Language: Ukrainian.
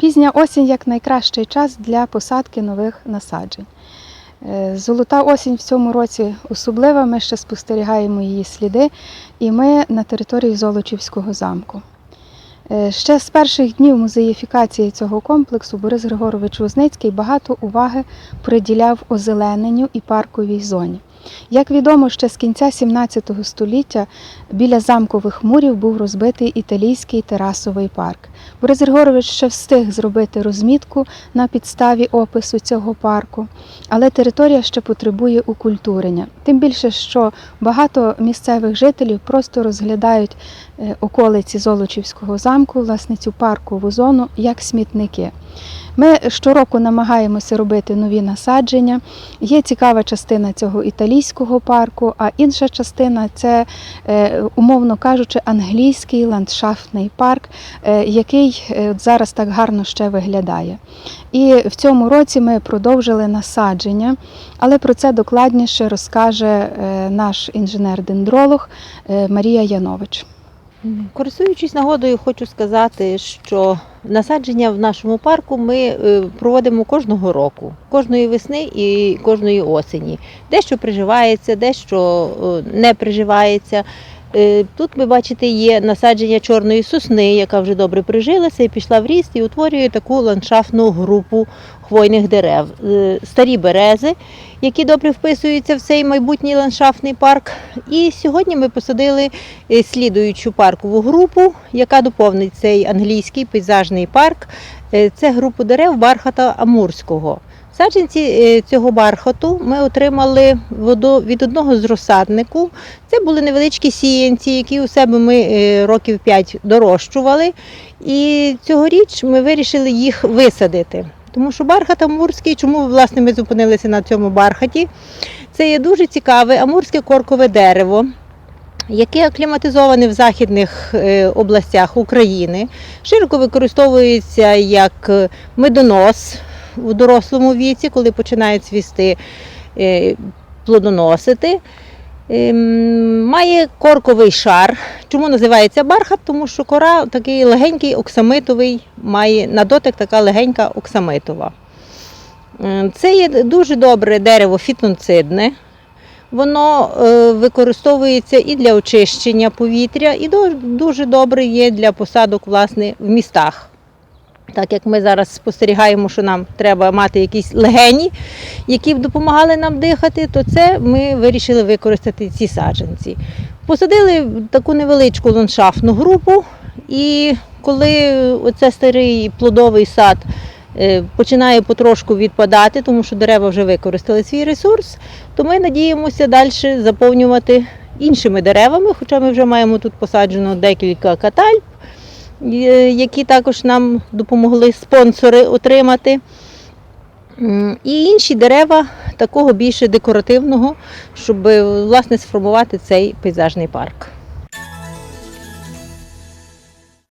Пізня осінь як найкращий час для посадки нових насаджень. Е, Золота осінь в цьому році особлива. Ми ще спостерігаємо її сліди, і ми на території Золочівського замку. Е, Ще з перших днів музеїфікації цього комплексу Борис Григорович Возницький багато уваги приділяв озелененню і парковій зоні. Як відомо, ще з кінця 17 століття біля замкових мурів був розбитий італійський терасовий парк. Борис ще встиг зробити розмітку на підставі опису цього парку, але територія ще потребує укультурення. Тим більше, що багато місцевих жителів просто розглядають е, околиці Золочівського замку, власне, цю паркову зону, як смітники. Ми щороку намагаємося робити нові насадження. Є цікава частина цього італійського парку, а інша частина це, е, умовно кажучи, англійський ландшафтний парк, е, який е, зараз так гарно ще виглядає. І в цьому році ми продовжили насадження, але про це докладніше розкаже наш інженер-дендролог Марія Янович. Користуючись нагодою, хочу сказати, що насадження в нашому парку ми е, проводимо кожного року, кожної весни і кожної осені. Дещо приживається, дещо е, не приживається. Е, Тут ви бачите, є насадження чорної сосни, яка вже добре прижилася і пішла в ріст і утворює таку ландшафтну групу хвойних дерев. Е, Старі берези, які добре вписуються в цей майбутній ландшафтний парк. І сьогодні ми посадили е, слідуючу паркову групу, яка доповнить цей англійський пейзажний парк. Це групу дерев бархата Амурського. Саджанці е, цього бархату ми отримали воду від одного з розсаднику. Це були невеличкі сіянці, які у себе ми е, років 5 дорощували. І цьогоріч ми вирішили їх висадити. Тому що бархат амурський, чому власне ми зупинилися на цьому бархаті? Це є дуже цікаве амурське коркове дерево, яке акліматизоване в західних е, областях України, широко використовується як медонос у дорослому віці, коли починають цвісти е, плодоносити. Ем, Має корковий шар. Чому називається бархат? Тому що кора такий легенький оксамитовий, має на дотик така легенька оксамитова. Е, Це є дуже добре дерево фітонцидне. Воно е, використовується і для очищення повітря, і дуже добре є для посадок власне, в містах. Так як ми зараз спостерігаємо, що нам треба мати якісь легені, які б допомагали нам дихати, то це ми вирішили використати ці саджанці. Посадили таку невеличку ландшафтну групу, і коли оце старий плодовий сад е, починає потрошку відпадати, тому що дерева вже використали свій ресурс, то ми надіємося далі заповнювати іншими деревами, хоча ми вже маємо тут посаджено декілька катальп, які також нам допомогли спонсори отримати. І інші дерева такого більше декоративного, щоб власне сформувати цей пейзажний парк.